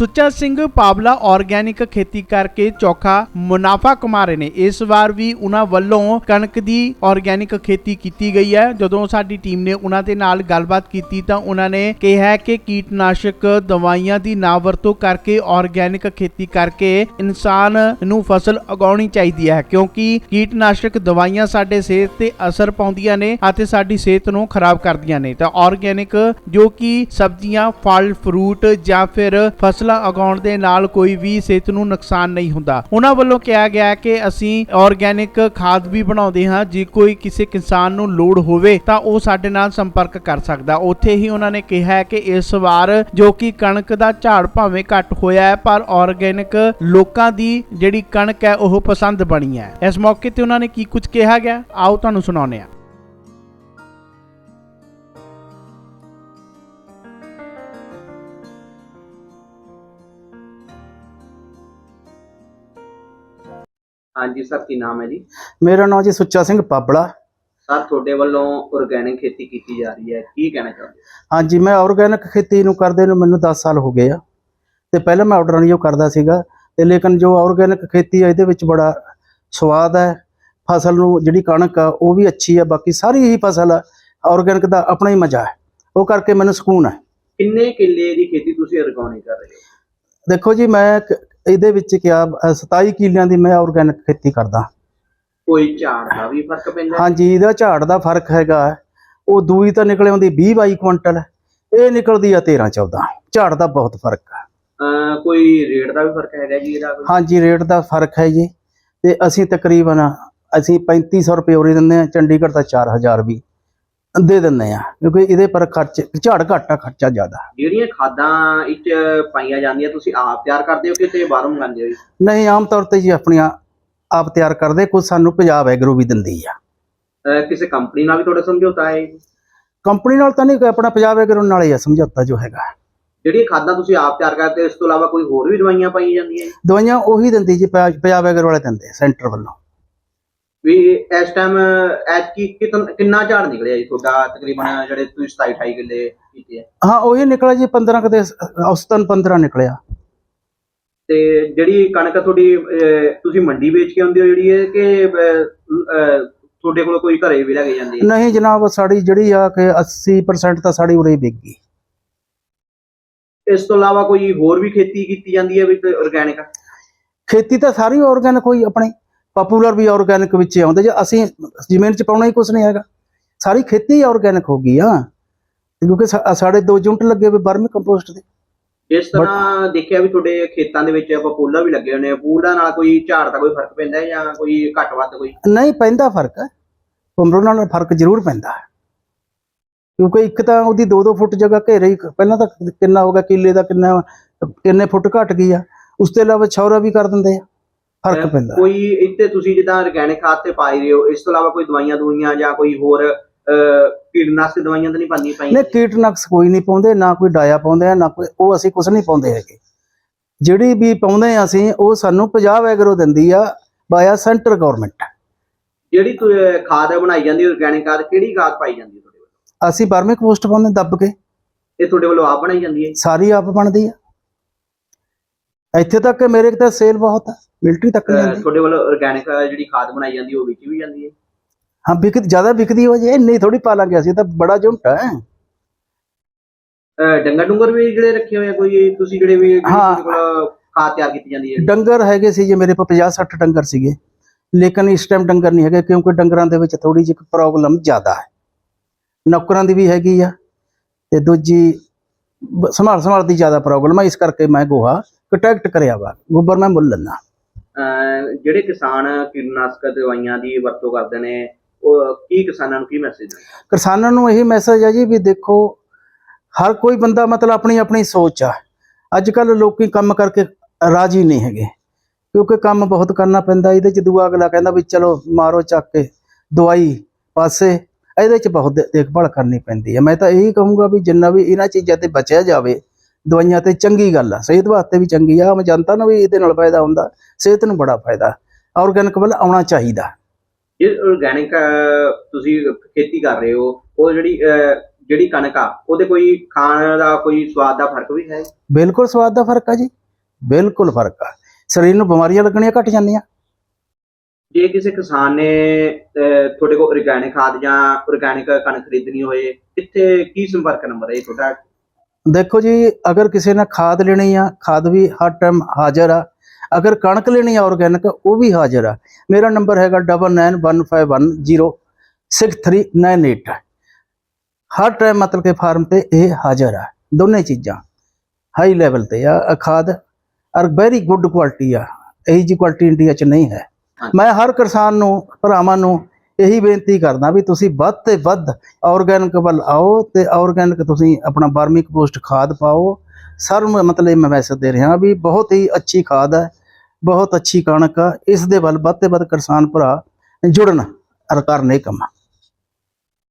Sucha Singh Pawla organic ਖੇਤੀ ਕਰਕੇ ਚੌਖਾ ਮੁਨਾਫਾ ਕਮਾ ਰਹੇ ਨੇ। ਇਸ ਵਾਰ ਵੀ ਉਹਨਾਂ ਵੱਲੋਂ ਕਣਕ ਦੀ ਆਰਗੈਨਿਕ ਖੇਤੀ ਕੀਤੀ ਗਈ ਹੈ। ਜਦੋਂ ਸਾਡੀ ਟੀਮ ਨੇ ਉਹਨਾਂ ਦੇ ਨਾਲ ਗੱਲਬਾਤ ਕੀਤੀ ਤਾਂ ਉਹਨਾਂ ਨੇ ਕਿਹਾ ਕਿ ਕੀਟਨਾਸ਼ਕ ਦਵਾਈਆਂ ਦੀ ਨਾ ਵਰਤੋਂ ਕਰਕੇ ਆਰਗੈਨਿਕ ਖੇਤੀ ਕਰਕੇ ਇਨਸਾਨ ਨੂੰ ਫਸਲ ਉਗਾਉਣੀ ਚਾਹੀਦੀ ਹੈ, ਕਿਉਂਕਿ ਕੀਟਨਾਸ਼ਕ ਦਵਾਈਆਂ ਸਾਡੇ ਸਿਹਤ ਤੇ ਅਸਰ ਪਾਉਂਦੀਆਂ ਨੇ ਅਤੇ ਸਾਡੀ ਸਿਹਤ ਨੂੰ ਖਰਾਬ ਕਰਦੀਆਂ ਨੇ। ਤਾਂ ਆਰਗੈਨਿਕ ਜੋ ਕਿ ਸਬਜ਼ੀਆਂ, ਫਲ, ਫਰੂਟ ਜਾਂ ਫਿਰ ਫਸਲ ਉਗਾਉਣ ਦੇ ਨਾਲ ਕੋਈ ਵੀ ਸਿਹਤ ਨੂੰ ਨੁਕਸਾਨ ਨਹੀਂ ਹੁੰਦਾ। ਉਹਨਾਂ ਵੱਲੋਂ ਕਿਹਾ ਗਿਆ ਕਿ ਅਸੀਂ ਆਰਗੈਨਿਕ ਖਾਦ ਵੀ ਬਣਾਉਂਦੇ ਹਾਂ। ਜੇ ਕੋਈ ਕਿਸੇ ਕਿਸਾਨ ਨੂੰ ਲੋੜ ਹੋਵੇ ਤਾਂ ਉਹ ਸਾਡੇ ਨਾਲ ਸੰਪਰਕ ਕਰ ਸਕਦਾ। ਉੱਥੇ ਹੀ ਉਹਨਾਂ ਨੇ ਕਿਹਾ ਹੈ ਕਿ ਇਸ ਵਾਰ ਜੋ ਕਿ ਕਣਕ ਦਾ ਝਾੜ ਭਾਵੇਂ ਘੱਟ ਹੋਇਆ ਹੈ, ਪਰ ਆਰਗੈਨਿਕ ਲੋਕਾਂ ਦੀ ਜਿਹੜੀ ਕਣਕ ਹੈ, ਉਹ ਪਸੰਦ ਬਣੀ ਹੈ। ਇਸ ਮੌਕੇ ਤੇ ਉਹਨਾਂ ਨੇ ਕੀ ਕੁਝ ਕਿਹਾ ਗਿਆ? ਆਓ ਤੁਹਾਨੂੰ ਸੁਣਾਉਂਦੇ ਹਾਂ। ਹਾਂਜੀ ਸਰ ਕੀ ਨਾਮ ਹੈ ਜੀ? ਮੇਰਾ ਨਾਮ ਜੀ ਸੁੱਚਾ ਸਿੰਘ ਪਾਬੜਾ ਸਰ ਤੁਹਾਡੇ ਵੱਲੋਂ ਆਰਗੈਨਿਕ ਖੇਤੀ ਕੀਤੀ ਜਾ ਰਹੀ ਹੈ ਕੀ ਕਹਿਣਾ ਚਾਹੁੰਦੇ ਹੋ? ਹਾਂਜੀ ਮੈਂ ਆਰਗੈਨਿਕ ਖੇਤੀ ਨੂੰ ਕਰਦੇ ਨੂੰ ਮੈਨੂੰ 10 ਸਾਲ ਹੋ ਗਏ ਆ। ਤੇ ਪਹਿਲਾਂ ਮੈਂ ਆਰਡਰਾਂ ਨਹੀਂ ਕਰਦਾ ਸੀਗਾ ਤੇ ਲੇਕਿਨ ਜੋ ਆਰਗੈਨਿਕ ਖੇਤੀ ਆ ਇਹਦੇ ਵਿੱਚ ਬੜਾ ਸਵਾਦ ਹੈ। ਫਸਲ ਨੂੰ ਜਿਹੜੀ ਕਣਕ ਆ ਉਹ ਵੀ ਅੱਛੀ ਆ ਬਾਕੀ ਸਾਰੀ ਹੀ ਫਸਲ ਆਰਗੈਨਿਕ ਦਾ ਆਪਣਾ ਹੀ ਮਜ਼ਾ ਹੈ। ਉਹ ਕਰਕੇ ਮੈਨੂੰ ਸਕੂਨ ਹੈ। ਕਿੰਨੇ ਕਿੱਲੇ ਦੀ ਖੇਤੀ ਤੁਸੀਂ ਆਰਗੈਨਿਕ ਕਰ ਰਹੇ ਹੋ? ਦੇਖੋ ਜੀ ਮੈਂ ਇਹਦੇ ਵਿੱਚ ਕਿਹਾ ਅ, 27 ਕਿੱਲਿਆਂ ਦੀ ਮੈਂ ਆਰਗੈਨਿਕ ਖੇਤੀ ਕਰਦਾ। ਕੋਈ ਝਾੜ ਦਾ ਵੀ ਫ਼ਰਕ ਪੈਂਦਾ? ਹਾਂਜੀ ਇਹਦਾ ਝਾੜ ਦਾ ਫ਼ਰਕ ਹੈਗਾ। ਉਹ ਦੂਈ ਤਾਂ ਨਿਕਲੇ ਆਉਂਦੀ 20 22 ਕੁਇੰਟਲ ਇਹ ਨਿਕਲਦੀ ਆ 13 14 ਝਾੜ ਦਾ ਬਹੁਤ ਫ਼ਰਕ ਅਹ ਕੋਈ ਰੇਟ ਦਾ ਵੀ ਫ਼ਰਕ ਹੈਗਾ ਜੀ ਇਹਦਾ? ਹਾਂਜੀ ਰੇਟ ਦਾ ਫ਼ਰਕ ਹੈ ਜੀ। ਤੇ ਅਸੀਂ ਤਕਰੀਬਨ ਅਸੀਂ 3500 ਰੁਪਏ ਉਰੇ ਦਿੰਦੇ ਆ ਚੰਡੀਗੜ੍ਹ ਤਾਂ 4000 ਵੀ। ਦੇ ਦਿੰਦੇ ਆ ਕਿਉਂਕਿ ਇਹਦੇ ਪਰ ਖਰਚ ਝਾੜ ਘੱਟ ਆ ਖਰਚਾ ਜ਼ਿਆਦਾ। ਜਿਹੜੀਆਂ ਖਾਦਾਂ ਇੱਚ ਪਾਈਆਂ ਜਾਂਦੀਆਂ ਤੁਸੀਂ ਆਪ ਤਿਆਰ ਕਰਦੇ ਹੋ ਕਿ ਤੇ ਬਾਹਰੋਂ ਮੰਗਾਉਂਦੇ ਹੋ ਜੀ? ਨਹੀਂ ਆਮ ਤੌਰ ਤੇ ਜੀ ਆਪਣੀਆਂ ਆਪ ਤਿਆਰ ਕਰਦੇ ਕੁਝ ਸਾਨੂੰ ਪੰਜਾਬ ਐਗਰੋ ਵੀ ਦਿੰਦੀ ਆ। ਅਹ ਕਿਸੇ ਕੰਪਨੀ ਨਾਲ ਵੀ ਤੁਹਾਡਾ ਸਮਝੌਤਾ ਹੈ ਕੰਪਨੀ ਨਾਲ ਤਾਂ ਨਹੀਂ ਕੋਈ ਆਪਣਾ ਪੰਜਾਬ ਐਗਰੋ ਨਾਲ ਹੀ ਆ ਸਮਝੌਤਾ ਜੋ ਹੈਗਾ। ਜਿਹੜੀਆਂ ਖਾਦਾਂ ਤੁਸੀਂ ਆਪ ਤਿਆਰ ਕਰਦੇ ਹੋ ਇਸ ਤੋਂ ਇਲਾਵਾ ਕੋਈ ਹੋਰ ਵੀ ਦਵਾਈਆਂ ਪਾਈਆਂ ਜਾਂਦੀਆਂ ਜੀ? ਦਵਾਈਆਂ ਉਹੀ ਦਿੰਦੀ ਜੀ ਪੰਜਾਬ ਐਗਰੋ ਵਾਲੇ ਦਿੰਦੇ ਸੈਂਟਰ ਵੱਲੋਂ। ਵੀ ਇਸ ਟਾਈਮ ਐਤ ਕੀ ਕਿਤਨ- ਕਿੰਨਾ ਝਾੜ ਨਿਕਲਿਆ ਜੀ ਤੁਹਾਡਾ? ਤਕਰੀਬਨ ਜਿਹੜੇ ਤੁਸੀਂ 27 28 ਕਿੱਲੇ ਕੀਤੇ ਆ। ਹਾਂ ਉਹੀ ਨਿਕਲਿਆ ਜੀ 15 ਕਦੇ ਔਸਤਨ 15 ਨਿਕਲਿਆ। ਤੇ ਜਿਹੜੀ ਕਣਕ ਤੁਹਾਡੀ ਅਹ, ਤੁਸੀਂ ਮੰਡੀ ਵੇਚ ਕੇ ਆਉਂਦੇ ਹੋ ਜਿਹੜੀ ਹੈ ਕਿ ਅਹ, ਅਹ, ਤੁਹਾਡੇ ਕੋਲ ਕੋਈ ਘਰੇ ਵੀ ਲੈ ਕੇ ਜਾਂਦੀ ਨਹੀਂ ਜਨਾਬ ਸਾਡੀ ਜਿਹੜੀ ਆ ਕਿ 80% ਤਾਂ ਸਾਡੀ ਉਰੇ ਹੀ ਵਿਕ ਗਈ। ਇਸ ਤੋਂ ਇਲਾਵਾ ਕੋਈ ਹੋਰ ਵੀ ਖੇਤੀ ਕੀਤੀ ਜਾਂਦੀ ਹੈ ਵੀ ਆਰਗੈਨਿਕ ਖੇਤੀ ਤਾਂ ਸਾਰੀ ਆਰਗੈਨਿਕ ਹੋਈ ਆਪਣੀ। ਪਪੂਲਰ ਵੀ ਆਰਗੈਨਿਕ ਵਿੱਚ ਆਉਂਦੇ ਜੇ ਅਸੀਂ ਜ਼ਮੀਨ 'ਚ ਪਾਉਣਾ ਹੀ ਕੁਝ ਨਹੀਂ ਹੈਗਾ। ਸਾਰੀ ਖੇਤੀ ਆਰਗੈਨਿਕ ਹੋ ਗਈ ਆ। ਕਿਉਂਕਿ ਸਾਡੇ ਦੋ ਯੂਨਿਟ ਲੱਗੇ ਹੋਏ ਬਰਮੀ ਕੰਪੋਸਟ ਦੇ। ਇਸ ਤਰ੍ਹਾਂ ਦੇਖਿਆ ਵੀ ਤੁਹਾਡੇ ਖੇਤਾਂ ਦੇ ਵਿੱਚ ਪਪੂਲਾ ਵੀ ਲੱਗੇ ਹੋਏ ਨੇ ਪੂਲਾ ਨਾਲ ਕੋਈ ਝਾੜ ਦਾ ਕੋਈ ਫ਼ਰਕ ਪੈਂਦਾ ਜਾਂ ਕੋਈ ਘੱਟ ਵੱਧ ਕੋਈ? ਨਹੀਂ ਪੈਂਦਾ ਫ਼ਰਕ ਕੁਮਰੋ ਨਾਲ ਫ਼ਰਕ ਜ਼ਰੂਰ ਪੈਂਦਾ ਹੈ। ਕਿਉਂਕਿ ਇੱਕ ਤਾਂ ਉਹਦੀ 2-2 ਫੁੱਟ ਜਗ੍ਹਾ ਘੇਰੇ ਹੀ ਪਹਿਲਾਂ ਤਾਂ ਕਿੰਨਾ ਹੋ ਗਿਆ ਕਿੱਲੇ ਦਾ ਕਿੰਨਾ ਕਿੰਨੇ ਫੁੱਟ ਘਟ ਗਈ ਆ। ਉਸ ਤੋਂ ਇਲਾਵਾ ਛੌਰਾ ਵੀ ਕਰ ਦਿੰਦੇ ਆ। ਫ਼ਰਕ ਪੈਂਦਾ। ਕੋਈ ਇੱਥੇ ਤੁਸੀਂ ਜਿੱਦਾਂ ਆਰਗੈਨਿਕ ਖਾਦ ਤੇ ਪਾਈ ਰਹੇ ਹੋ ਇਸ ਤੋਂ ਇਲਾਵਾ ਕੋਈ ਦਵਾਈਆਂ ਦਵਾਈਆਂ ਜਾਂ ਕੋਈ ਹੋਰ ਕੀਟਨਾਸ਼ਕ ਦਵਾਈਆਂ ਤਾਂ ਨਹੀਂ ਪਾਉਂਦੀ ਨਹੀਂ ਪਾਈਆਂ ਕੀਟਨਾਸ਼ਕ ਕੋਈ ਨਹੀਂ ਪਾਉਂਦੇ ਨਾ ਕੋਈ ਡਾਇਆ ਪਾਉਂਦੇ ਆ ਨਾ ਕੋਈ ਉਹ ਅਸੀਂ ਕੁਝ ਨਹੀਂ ਪਾਉਂਦੇ ਹੈਗੇ। ਜਿਹੜੀ ਵੀ ਪਾਉਂਦੇ ਆ ਅਸੀਂ ਉਹ ਸਾਨੂੰ ਪੰਜਾਬ ਐਗਰੋ ਦਿੰਦੀ ਆ ਬਾਇਆ ਸੈਂਟਰ ਗਵਰਨਮੈਂਟ ਜਿਹੜੀ ਖਾਦ ਬਣਾਈ ਜਾਂਦੀ ਆਰਗੈਨਿਕ ਖਾਦ ਕਿਹੜੀ ਖਾਦ ਪਾਈ ਜਾਂਦੀ ਹੈ ਤੁਹਾਡੇ ਵੱਲੋਂ? ਅਸੀਂ ਬਰਮੀ ਕੰਪੋਸਟ ਪਾਉਂਦੇ ਦੱਬ ਕੇ। ਇਹ ਤੁਹਾਡੇ ਵੱਲੋਂ ਆਪ ਬਣਾਈ ਜਾਂਦੀ ਹੈ? ਸਾਰੀ ਆਪ ਬਣਦੀ ਆ। ਇੱਥੇ ਤੱਕ ਮੇਰੇ ਤਾਂ ਸੇਲ ਬਹੁਤ ਆ। ਮਿਲਟਰੀ ਤੱਕ ਨਹੀਂ ਜਾਂਦੀ। ਤੁਹਾਡੇ ਵੱਲੋਂ ਆਰਗੈਨਿਕ ਜਿਹੜੀ ਖਾਦ ਬਣਾਈ ਜਾਂਦੀ ਉਹ ਵਿੱਚ ਵੀ ਜਾਂਦੀ ਹੈ? ਹਾਂ ਵਿਕਦ ਜ਼ਿਆਦਾ ਵਿਕਦੀ ਹੋ ਜੇ ਇੰਨੀ ਥੋੜੀ ਪਾ ਲਾਂਗੇ ਅਸੀਂ ਤਾਂ ਬੜਾ ਝੁੰਟ ਹੈ। ਡੰਗਰ ਡੁੰਗਰ ਵੀ ਜਿਹੜੇ ਰੱਖੇ ਹੋਏ ਆ ਕੋਈ ਤੁਸੀਂ ਜਿਹੜੇ ਵੀ ਖਾਦ ਤਿਆਰ ਕੀਤੀ ਜਾਂਦੀ ਹੈ ਡੰਗਰ ਹੈਗੇ ਸੀ ਜੇ ਮੇਰੇ ਕੋਲ 50 60 ਡੰਗਰ ਸੀਗੇ। ਲੇਕਿਨ ਇਸ ਟਾਈਮ ਡੰਗਰ ਨਹੀਂ ਹੈਗੇ ਕਿਉਂਕਿ ਡੰਗਰਾਂ ਦੇ ਵਿੱਚ ਥੋੜੀ ਜਿਹੀ ਪ੍ਰੋਬਲਮ ਜ਼ਿਆਦਾ ਹੈ। ਨੌਕਰਾਂ ਦੀ ਵੀ ਹੈਗੀ ਆ ਤੇ ਦੂਜੀ ਸੰਭਾਲ ਸੰਭਾਲ ਦੀ ਜ਼ਿਆਦਾ ਪ੍ਰੋਬਲਮ ਹੈ ਇਸ ਕਰਕੇ ਮੈਂ ਗੋਹਾ ਕੰਟੈਕਟ ਕਰਿਆ ਵਾ ਗੋਬਰ ਮੈਂ ਮੁੱਲ ਲੈਣਾ ਜਿਹੜੇ ਕਿਸਾਨ ਕੀਟਨਾਸ਼ਕ ਦਵਾਈਆਂ ਦੀ ਵਰਤੋਂ ਕਰਦੇ ਨੇ, ਉਹ ਕੀ ਕਿਸਾਨਾਂ ਨੂੰ ਕੀ ਮੈਸੇਜ ਦੇਣਾ ਕਿਸਾਨਾਂ ਨੂੰ ਇਹੀ ਮੈਸੇਜ ਹੈ ਜੀ ਵੀ ਦੇਖੋ, ਹਰ ਕੋਈ ਬੰਦਾ ਮਤਲਬ ਆਪਣੀ ਆਪਣੀ ਸੋਚ ਆ। ਅੱਜ ਕੱਲ ਲੋਕੀ ਕੰਮ ਕਰਕੇ ਰਾਜੀ ਨਹੀਂ ਹੈਗੇ, ਕਿਉਂਕਿ ਕੰਮ ਬਹੁਤ ਕਰਨਾ ਪੈਂਦਾ, ਇਹਦੇ ਚ ਦੂਆ ਅਗਲਾ ਕਹਿੰਦਾ ਵੀ ਚਲੋ ਮਾਰੋ ਚੱਕ ਕੇ ਦਵਾਈ ਪਾਸੇ, ਇਹਦੇ ਚ ਬਹੁਤ ਦੇ- ਦੇਖਭਾਲ ਕਰਨੀ ਪੈਂਦੀ ਹੈ ਮੈਂ ਤਾਂ ਇਹੀ ਕਹੂੰਗਾ ਵੀ ਜਿੰਨਾ ਵੀ ਇਹਨਾਂ ਚੀਜ਼ਾਂ ਤੇ ਬਚਿਆ ਜਾਵੇ ਦਵਾਈਆਂ ਤੇ ਚੰਗੀ ਗੱਲ ਆ ਸਿਹਤ ਵਾਸਤੇ ਵੀ ਚੰਗੀ ਆ ਆਮ ਜਨਤਾ ਨੂੰ ਵੀ ਇਹਦੇ ਨਾਲ ਫਾਇਦਾ ਹੁੰਦਾ ਸਿਹਤ ਨੂੰ ਬੜਾ ਫਾਇਦਾ ਆਰਗੈਨਿਕ ਵੱਲ ਆਉਣਾ ਚਾਹੀਦਾ। ਜੇ ਆਰਗੈਨਿਕ ਤੁਸੀਂ ਖੇਤੀ ਕਰ ਰਹੇ ਹੋ ਉਹ ਜਿਹੜੀ ਜਿਹੜੀ ਕਣਕ ਆ ਉਹਦੇ ਕੋਈ ਖਾਣ ਦਾ ਕੋਈ ਸਵਾਦ ਦਾ ਫ਼ਰਕ ਵੀ ਹੈ? ਬਿਲਕੁਲ ਸਵਾਦ ਦਾ ਫ਼ਰਕ ਆ ਜੀ ਬਿਲਕੁਲ ਫ਼ਰਕ ਆ। ਸਰੀਰ ਨੂੰ ਬਿਮਾਰੀਆਂ ਲੱਗਣੀਆਂ ਘਟ ਜਾਂਦੀਆਂ। ਜੇ ਕਿਸੇ ਕਿਸਾਨ ਨੇ ਤੁਹਾਡੇ ਕੋਲ ਆਰਗੈਨਿਕ ਖਾਦ ਜਾਂ ਆਰਗੈਨਿਕ ਕਣਕ ਖਰੀਦਣੀ ਹੋਏ ਕਿੱਥੇ ਕੀ ਸੰਪਰਕ ਨੰਬਰ ਹੈ ਤੁਹਾਡਾ? ਦੇਖੋ ਜੀ ਅਗਰ ਕਿਸੇ ਨੇ ਖਾਦ ਲੈਣੀ ਆ ਖਾਦ ਵੀ ਹਰ ਟਾਈਮ ਹਾਜ਼ਰ ਆ। ਅਗਰ ਕਣਕ ਲੈਣੀ ਆ ਆਰਗੈਨਿਕ ਉਹ ਵੀ ਹਾਜ਼ਰ ਆ। ਮੇਰਾ ਨੰਬਰ ਹੈਗਾ 9915106398 ਹਰ ਟਾਈਮ ਮਤਲਬ ਕਿ ਫਾਰਮ ਤੇ ਇਹ ਹਾਜ਼ਰ ਆ ਦੋਨੇ ਚੀਜ਼ਾਂ। ਹਾਈ ਲੈਵਲ ਤੇ ਆ ਖਾਦ ਔਰ ਵੈਰੀ ਗੁੱਡ ਕੁਆਲਿਟੀ ਆ। ਇਹੀ ਜੀ ਕੁਆਲਿਟੀ ਇੰਡੀਆ 'ਚ ਨਹੀਂ ਹੈ। ਮੈਂ ਹਰ ਕਿਸਾਨ ਨੂੰ ਭਰਾਵਾਂ ਨੂੰ ਇਹੀ ਬੇਨਤੀ ਕਰਦਾ ਵੀ ਤੁਸੀਂ ਵੱਧ ਤੇ ਵੱਧ ਆਰਗੈਨਿਕ ਵੱਲ ਆਓ ਤੇ ਆਰਗੈਨਿਕ ਤੁਸੀਂ ਆਪਣਾ ਬਾਰਮਿਕ ਪੋਸਟ ਖਾਦ ਪਾਓ। ਸਰ ਮ- ਮਤਲਬ ਮੈਂ ਮੈਸੇਜ ਦੇ ਰਿਹਾ ਵੀ ਬਹੁਤ ਹੀ ਅੱਛੀ ਖਾਦ ਹੈ, ਬਹੁਤ ਅੱਛੀ ਕਣਕ ਆ ਇਸ ਦੇ ਵੱਲ ਵੱਧ ਤੇ ਵੱਧ ਕਿਸਾਨ ਭਰਾ ਜੁੜਨ, ਅਰ ਕਰਨ ਇਹ ਕੰਮ।